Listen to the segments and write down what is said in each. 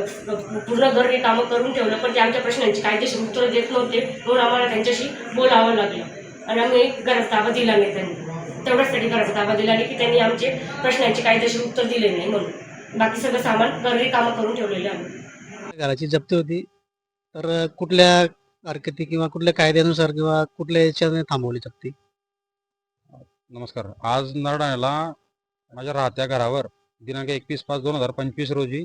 पूर्ण घर हे कामं करून ठेवलं पण ते आमच्या प्रश्नांची कायदेशीर उत्तरं देत नव्हते म्हणून आम्हाला त्यांच्याशी बोलावं लागलं. आणि आम्ही घराचा ताबा दिला नाही त्यांनी. तेवढ्याचसाठी घराचा ताबा दिला नाही की त्यांनी आमचे प्रश्नांची कायदेशीर उत्तर दिले नाही म्हणून. बाकी सगळं सामान घरी कामं करून ठेवलेलं आम्ही. घराची जप्ती होती. तर कुठल्या हरकती किंवा कुठल्या कायद्यानुसार किंवा कुठल्या याच्याने थांबवली जप्ती? नमस्कार. आज नरडाण्याला माझ्या राहत्या घरावर दिनांक एकवीस पाच दोन हजार पंचवीस रोजी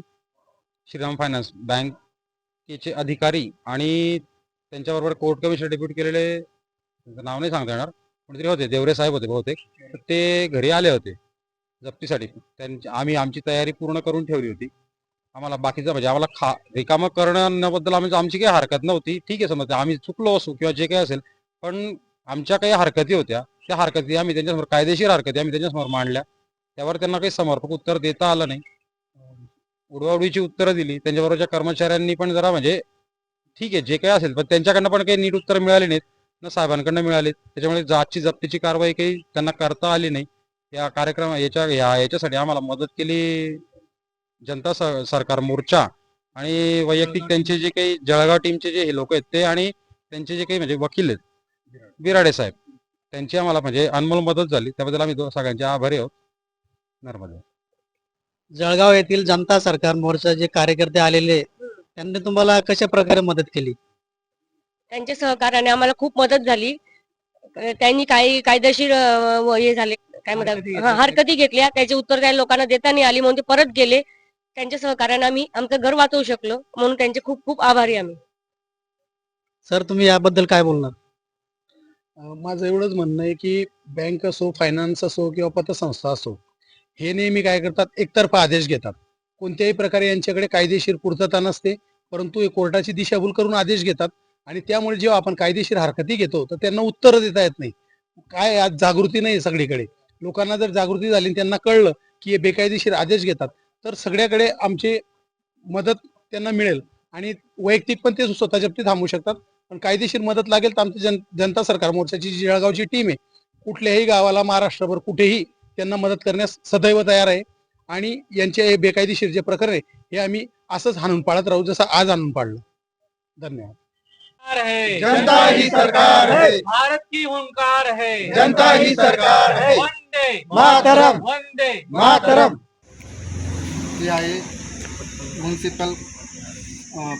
श्रीराम फायनान्स बँकेचे अधिकारी आणि त्यांच्याबरोबर कोर्ट कमिशनर डेप्युट केलेले त्यांचं नाव नाही सांगता येणार कोणीतरी होते देवरे साहेब होते बहुतेक. तर ते घरी आले होते जप्तीसाठी. त्यांची आम्ही आमची तयारी पूर्ण करून ठेवली होती. आम्हाला बाकीचं म्हणजे आम्हाला खा रिकामं करण्याबद्दल आम्ही आमची काही हरकत नव्हती. ठीक आहे समजा आम्ही चुकलो असू किंवा जे काही असेल पण आमच्या काही हरकती होत्या. त्या हरकती आम्ही त्यांच्यासमोर कायदेशीर हरकती आम्ही त्यांच्यासमोर मांडल्या. त्यावर त्यांना काही समर्पक उत्तर देता आलं नाही. उडवाउडीची उत्तरं दिली. त्यांच्याबरोबरच्या कर्मचाऱ्यांनी पण जरा म्हणजे ठीक आहे जे काही असेल. पण त्यांच्याकडनं पण काही नीट उत्तर मिळाली नाहीत. ना साहेबांकडनं मिळालीत. त्याच्यामुळे जातची जप्तीची कारवाई काही त्यांना करता आली नाही. या कार्यक्रम याच्या या याच्यासाठी आम्हाला मदत केली जनता सरकार मोर्चा आणि वैयक्तिक त्यांचे जे काही जळगाव टीमचे जे हे लोक आहेत ते आणि त्यांचे जे काही म्हणजे वकील आहेत. बिराडे साहेब. त्यांची आम्हाला म्हणजे अनमोल मदत झाली. त्याबद्दल आम्ही सगळ्यांचे आभारी आहोत. नर्मदा. जळगाव येथील जनता सरकार मोर्चा जे कार्यकर्ते आलेले त्यांनी तुम्हाला कशा प्रकारे मदत केली? त्यांच्या सहकार्याने आम्हाला खूप मदत झाली. त्यांनी काही कायदेशीर अं, हे झाले. काय हरकती म्हणतात घेतल्या. हरकती घेतल्या. त्याचे उत्तर त्या लोकांना देता नाही आली म्हणून ते परत गेले. त्यांच्या सहकार्याने आम्ही आमचं घर वाचवू शकलो म्हणून त्यांचे खूप खूप आभारी आम्ही. सर तुम्ही याबद्दल काय बोलणार? अं, माझं एवढंच म्हणणं आहे की बँक असो फायनान्स असो किंवा पतसंस्था असो हे नेहमी काय करतात? एकतर्फा आदेश घेतात. कोणत्याही प्रकारे यांच्याकडे कायदेशीर पूर्तता नसते परंतु हे कोर्टाची दिशाभूल करून आदेश घेतात आणि त्यामुळे जेव्हा आपण कायदेशीर हरकती घेतो तर त्यांना उत्तर देता येत नाही. काय आज जागृती नाही आहे सगळीकडे. लोकांना जर जागृती झाली आणि त्यांना कळलं की हे बेकायदेशीर आदेश घेतात तर सगळ्याकडे आमची मदत त्यांना मिळेल. आणि वैयक्तिक पण ते स्वतः जप्ती थांबू शकतात. पण कायदेशीर मदत लागेल तर आमची जन जनता सरकार मोर्चाची जी जळगावची टीम आहे कुठल्याही गावाला महाराष्ट्रभर कुठेही त्यांना मदत करण्यास सदैव तयार आहे. आणि यांचे हे बेकायदेशीर जे प्रकरण आहे हे आम्ही असंच हाणून पाळत राहू जसं आज आणून पाळलं. धन्यवाद. है जनता ही सरकार है भारत की हुंकार है जनता ही सरकार है वंदे. मातरम. वंदे. मातरम. हे आहे municipal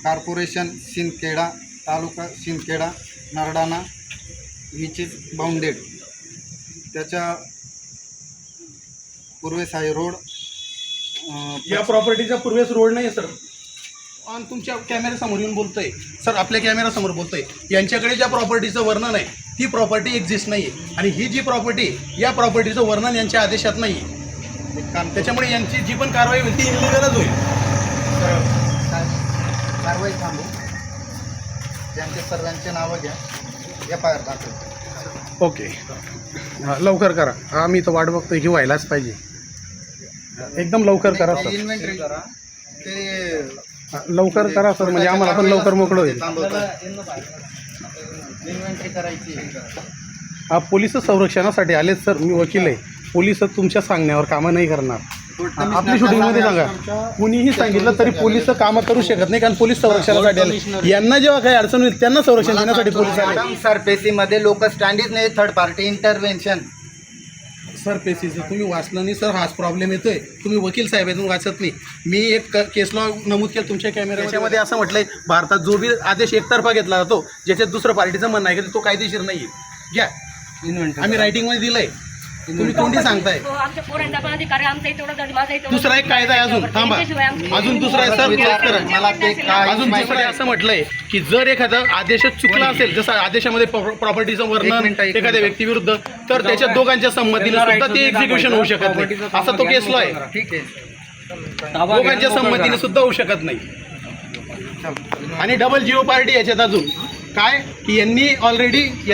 corporation Shindkheda taluka Shindkheda Nardana which is bounded त्याच्या पूर्वेस आहे रोड या प्रॉपर्टीचा पूर्वेस रोड नाही सर आणि तुमच्या कॅमेऱ्यासमोर येऊन बोलतोय. सर आपल्या कॅमेऱ्यासमोर बोलतोय. यांच्याकडे ज्या प्रॉपर्टीचं वर्णन आहे ती प्रॉपर्टी एक्झिस्ट नाही आणि ही जी प्रॉपर्टी या प्रॉपर्टीचं वर्णन यांच्या आदेशात नाही काम त्याच्यामुळे यांची जी पण कारवाई होईल ती इनलिगलच होईल. कारवाई थांबू. त्यांचे सर्वांचे नावं घ्या. एफ आय आर दाखल ओके लवकर करा. आम्ही तर वाट बघतोय की व्हायलाच पाहिजे. एकदम लवकर करा सर इन्व्हेंटरी करा. ते लवकर करा सर म्हणजे आम्हाला पण लवकर मोकळं होईल. इन्व्हेंटरी करायची हा पोलीस संरक्षणासाठी आलेत सर मी वकील आहे. पोलीस तुमच्या सांगण्यावर कामं नाही करणार. आपली शूटिंगमध्ये सांगा. कुणीही सांगितलं तरी पोलीस कामं करू शकत नाही कारण पोलीस संरक्षणासाठी आले. यांना जेव्हा काही अडचण होईल त्यांना संरक्षण देण्यासाठी पोलीस आले. मॅडम सरफेसीमध्ये लोक स्टँडीच नाही थर्ड पार्टी इंटरव्हेन्शन सर पेसीचं तुम्ही वाचलं नाही सर हाच प्रॉब्लेम येतोय. तुम्ही वकील साहेब आहे तुम्ही वाचत नाही. मी एक केस लॉ नमूद केलं तुमच्या कॅमेऱ्यामध्ये असं म्हटलंय भारतात जो बी आदेश एकतर्फा घेतला जातो ज्याच्यात दुसरं पार्टीचं म्हणणं आहे की तो कायदेशीर नाही घ्या. आम्ही रायटिंगमध्ये दिलंय. तुम्ही तोंडी सांगताय? हो, आमच्या पोरांचा पण अधिकार आहे आमचा तेवढा झाली माझा दुसरा एक कायदा आहे अजून थांबा. अजून दुसरा आहे सर विचार करा. मला ते काय अजून दुसरं आहे असं म्हटलंय की जर एखादा आदेश चुकला असेल जसं आदेशामध्ये प्रॉपर्टीचं एक वर्णन मिनिट, एक एखाद्या व्यक्तीविरुद्ध तर त्याच्या दोघांच्या संमतीने सुद्धा ते एक्झिक्युशन होऊ शकत नाही. असा तो केस लॉ आहे. ठीक आहे. दोघांच्या संमतीने सुद्धा होऊ शकत नाही. आणि डबल जिओ पार्टी याच्यात अजून. काय? की यांनी ऑलरेडी आम्ही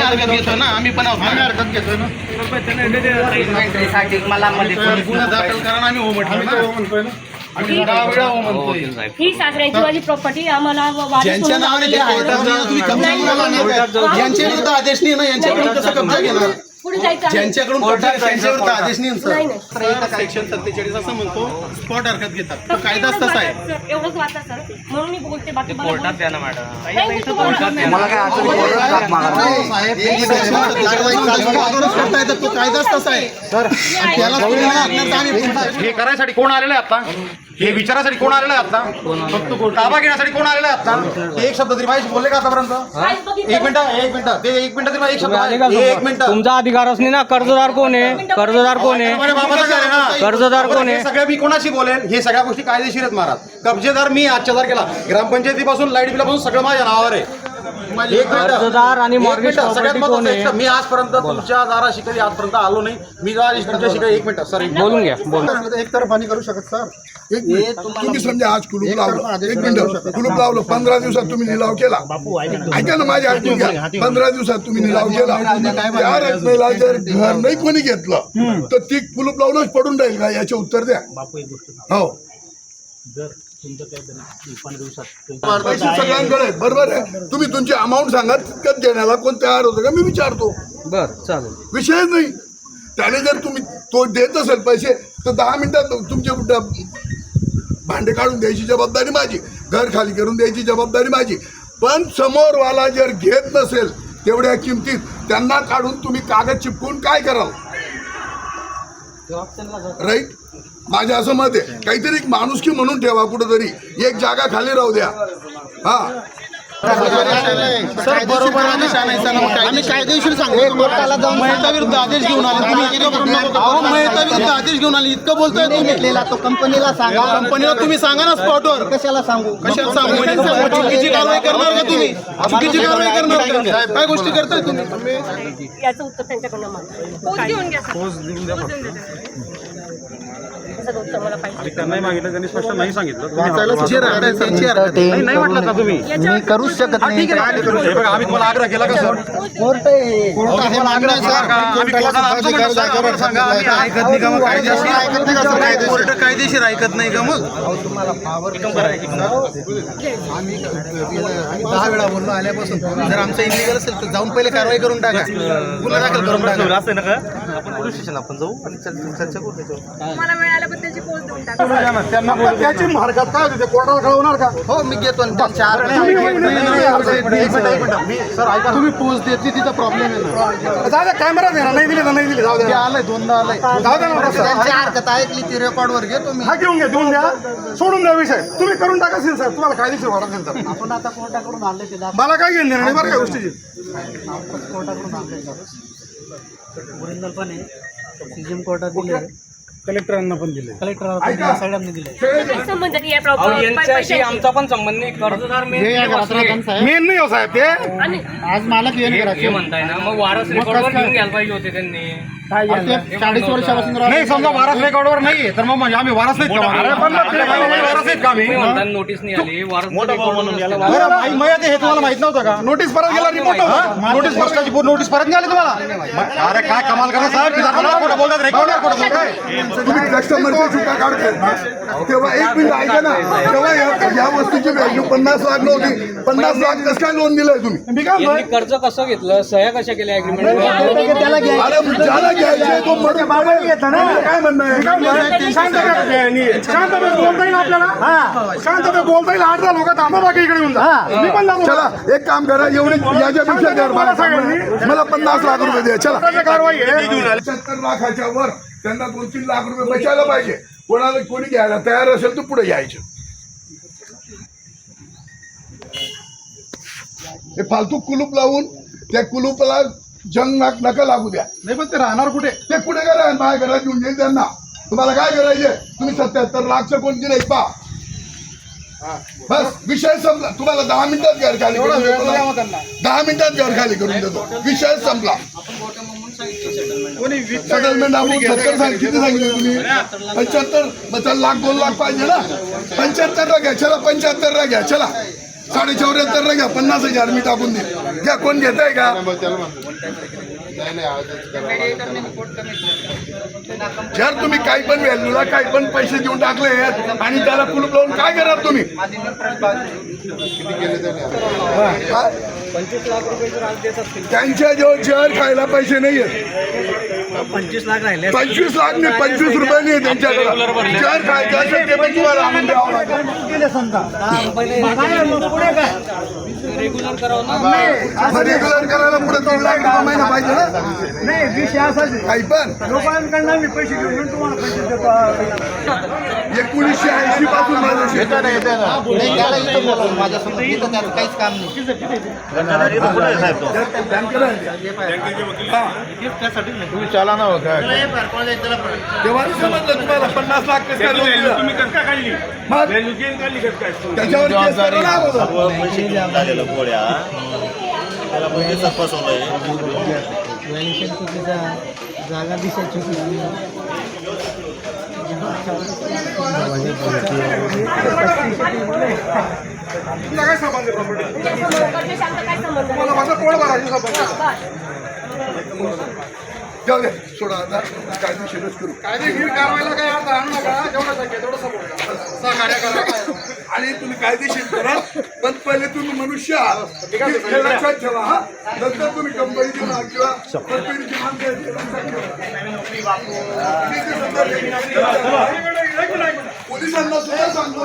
हरकत घेतो ना. आम्ही पण आम्ही हरकत घेतो ना. मला गुन्हा दाखल करा ना आम्ही हो म्हटलं ना. आम्ही दहा वेळा हो म्हणतोय. ही सासऱ्यांची माझी प्रॉपर्टी आम्हाला ज्यांच्या नावाने ते तुम्ही कब्जा. यांच्या विरुद्ध आदेश नाही ना यांच्याकडून कसं कब्जा घेणार? पुढे जायचं आहे. ज्यांच्याकडून कब्जा त्यांच्यावर आदेश नाही सर. नाही नाही. तर एका सेक्शन सत्तेचाळीस असं म्हणतो स्पॉट हरकत घेतात. तो फक्त कायदाच एवढंच तसा आहे. सर, एवढंच वाचा सर. म्हणून मी बोलते बाकी मला कोर्टात बोलू- द्या ना मॅडम. नाही, तुम्हाला- तो कायदाच तसा आहे. त्याला सुविधा लागणार तर आम्ही हे करायसाठी कोण आलेलं आहे आता? हे विचारासाठी कोण आलेलं आहे आता? फक्त ताबा घेण्यासाठी कोण आलेलं आहे आता? एक शब्द तरी माझ्याशी बोलले का आतापर्यंत? एक मिनिट एक मिनिट ते एक मिनिट तरी एक शब्द एक मिनिट. तुमचा अधिकार असणे ना कर्जदार कोण आहे? कर्जदार कोण आहे. कर्जदार कोण आहे? सगळ्या मी कोणाशी बोलेल हे सगळ्या गोष्टी कायदेशीर आहेत महाराज. कब्जेदार मी आजच्या तारखेला ग्रामपंचायतीपासून लाइट बिलापासून सगळं माझ्या नावावर आहे. एक मिनिट. कर्जदार आणि सगळ्यात? एक, मी आजपर्यंत तुमच्या दाराशी कधी आजपर्यंत आलो नाही. मी तुमच्याशी काही एक मिनिट सर बोलून घ्या एक तरफा नाही करू शकत सर एक मिनिट. तुम्ही समजा आज कुलूप लावलं. एक मिनिट. कुलूप लावलं. पंधरा दिवसात तुम्ही निलाव केला. ऐका ना माझ्या ऐकून घ्या. पंधरा दिवसात तुम्ही निलाव केला. त्या रकमेला जर घर नाही कोणी घेतलं तर ती कुलूप लावूनच पडून राहील का? याचे उत्तर द्या. हो. पैसे सगळ्यांकडे बरोबर आहे. तुम्ही तुमची अमाऊंट सांगा तितकंच देण्याला कोण तयार होतं का? मी विचारतो. बर चालेल. विषयच नाही. त्याने जर तुम्ही तो देत असेल पैसे तर दहा मिनिटात तुमचे भांडे काढून द्यायची जबाबदारी माझी. घर खाली करून द्यायची जबाबदारी माझी. पण समोरवाला जर घेत नसेल तेवढ्या किमतीत त्यांना काढून तुम्ही कागद चिपकून काय कराल राईट माझ्या असं मत आहे. काहीतरी एक माणुसकी म्हणून ठेवा कुठंतरी. एक जागा खाली राहू द्या. हा. सर बरोबर आम्ही कायदेशीर सांगतो कोर्टाला जाऊन मयता विरुद्ध आदेश घेऊन आले. तुम्ही मयता विरुद्ध आदेश घेऊन आले. इतकं बोलतोय तुम्ही. घेतलेला तो कंपनीला सांगा. कंपनीला तुम्ही सांगा ना स्पॉटवर कशाला सांगू? कशाला सांगू? चुकीची कारवाई करणार का तुम्ही? चुकीची कारवाई करणार का काय गोष्टी करताय तुम्ही? याचं उत्तर त्यांच्याकडनं? त्याचं उत्तर मला पाहिजे. नाही मागितलं त्यांनी स्पष्ट नाही सांगितलं. जे राहताय त्यांची हरकत आहे. नाही म्हटलं का तुम्ही? मी करूच शकत नाही. हे बघा आम्ही तुम्हाला आग्रह केला का सर? कोर्ट आहे. अहो, तुम्हाला आग्रह केला का? आम्ही कोर्टाला आमचं म्हणणं सांगा, आम्हाला सांगा, आम्ही ऐकत नाही का मग कायदेशीर? ऐकत नाही का सर? कायदेशीर? कोर्ट कायदेशीर ऐकत नाही का मग? आम्ही दहा वेळा बोललो आल्यापासून. जर आमचं इलिगल असेल तर जाऊन पहिले कारवाई करून टाका. गुन्हा दाखल करून टाका. त्याची हरकत काय होती? ते कोर्टाला कळवणार का? हो मी घेतो त्यांच्या आत- तुम्ही पोच देते तिथं प्रॉब्लेम आहे ना. जाऊ द्या कॅमेरा दे ना नाही दिले तर नाही दिले. जाऊ ते द्या आलंय दोनदा आलंय. जाऊ द्या ना त्यांची हरकत ऐकली ती रेकॉर्डवर घेतो मी हा घेऊन घ्या देऊन द्या सोडून द्या विषय. तुम्ही करून टाका असेल सर तुम्हाला कायदेशीर वाटत असेल तर आपण आता कोर्टाकडून आणले ते मला काय घेणं नाही बरं काय गोष्टीची? कोर्टाकडून आणले कोर्टात दिले. कलेक्टरांना पण दिले ऐका. दिले काही संबंध नाही आहे अहो प्रॉपर यांच्याशी पैशांशी. आमचा पण संबंध नाही. कर्जदार मेन मेन नाही हो साहेब ते आणि आज मालक येऊन हे म्हणताय ना मग वारस रेकॉर्डवर घेऊन घ्यायला पाहिजे होते त्यांनी. चाळीस वर्षापासून नाही समजा वारस रेकॉर्डवर नाही तर मग म्हणजे आम्ही वारस नाहीत का? अरे पण मग ते- वारस नाहीत का आम्ही? नोटीस नाही आली वारस बरं, हे तुम्हाला माहीत नव्हतं का? नोटीस परत गेला रिपोर्ट? नोटीस पोस्टाची नोटीस परत नाही आली तुम्हाला? अरे काय कमाल करा साहेब? की बोलतात? रेकॉर्डवर बोलताय? तुम्ही कस्टमरची तेव्हा एक मिनिट ऐका ना. तेव्हा या- वस्तूची व्हॅल्यू पन्नास लाख नव्हती पन्नास लाख कसं काय लोन दिलंय तुम्ही? कर्ज कसं घेतलं? सह्या कशा केल्या अग्रीमेंट अरे ज्याला घ्यायचे तो मग काय म्हणणं आहे? शांतपणे बोलता येईल आपल्याला? शांतपणे बोलता येईल. आठ लोक थांबा बाकी इकडे येऊन जा. मी पण जातो चला एक काम करा. एवढी याच्यापेक्षा द्या मला सांगा मला पन्नास लाख रुपये द्या. चला. कारवाई पंच्याहत्तर लाखाच्या वर त्यांना दोन तीन लाख रुपये बचायला पाहिजे. कोणाला कोणी घ्यायला तयार असेल तर पुढे यायचं हे फालतू कुलूप लावून त्या कुलूपला जंग नाक नका लागू द्या. नाही पण ते राहणार कुठे? ते कुठे करा माझ्या घरात येऊन जाईल त्यांना. तुम्हाला काय करायचे तुम्ही सत्याहत्तर लाखचं कोणती नाही पा बस विषय संपला. तुम्हाला दहा मिनिटात घर खाली करून देतो ना. दहा मिनिटात घर खाली करून देतो. विषय संपला. सेटलमेंट आपण सत्तर सांग किती सांगितलं तुम्ही? पंच्याहत्तर? मग लाख दोन लाख पाहिजे ना. पंच्याहत्तर ला घ्या चला पंच्याहत्तर ला घ्या चला. साडे चौऱ्याहत्तर घ्या पन्नास हजार मी टाकून दे घ्या कोण घेत आहे का? जर तुम्ही काही पण व्हॅल्यूला काही पण पैसे देऊन टाकले आणि त्याला कुलूप लावून काय करणार तुम्ही? त्यांच्या जेव्हा चेअर खायला पैसे नाही आहेत पंचवीस लाख राहिले पंचवीस लाख नाही पंचवीस रुपये नाही त्यांच्याकडे. चेअर खायचं असेल ते पण तुम्हाला आणून द्यावं लागेल. रेग्युलर करावं ना मग रेग्युलर करायला पुढे दोन लाख रुपये महिना पाहिजे ना? नाही विषय. काही पण लोकांकडनं मी पैसे घेऊन येऊन तुम्हाला पैसे देतो एकोणीसशे ऐंशी पासून माझं माझ्यासमोर इथं त्याचं काहीच काम नाही. तुम्ही चाला ना होता तेव्हा समजलं तुम्हाला पन्नास लाख कसं काय लोन दिलं? मग? त्याच्यावर केस करा ना अगोदर. पैसे घेऊन झालेलं गोळ्या? त्याला म्हणजे फसवलंय जागा दिसायची जाऊ दे सोडा आता कायदेशीरच करू. कायदेशीर कारवाईला काय अर्थ आणू नका जेवढं शक्य तेवढं सहकार्य करा. आणि तुम्ही कायदेशीर करा पण पहिले तुम्ही मनुष्य आहात. हे लक्षात ठेवा हा. नंतर तुम्ही कंपनीची किंवा कंपनीची लक्षात ठेवा. पोलिसांना सुद्धा सांगतो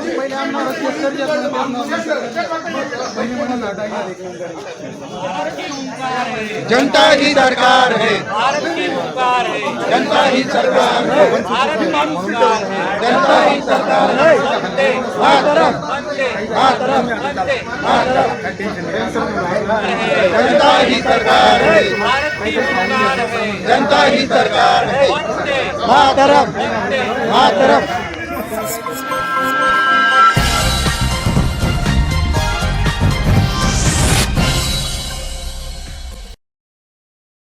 जनता ही सरकार है। जनता ही सरकार है। जनता ही सरकार है। जनता ही सरकार है। जनता ही सरकार है। मातरम मातरम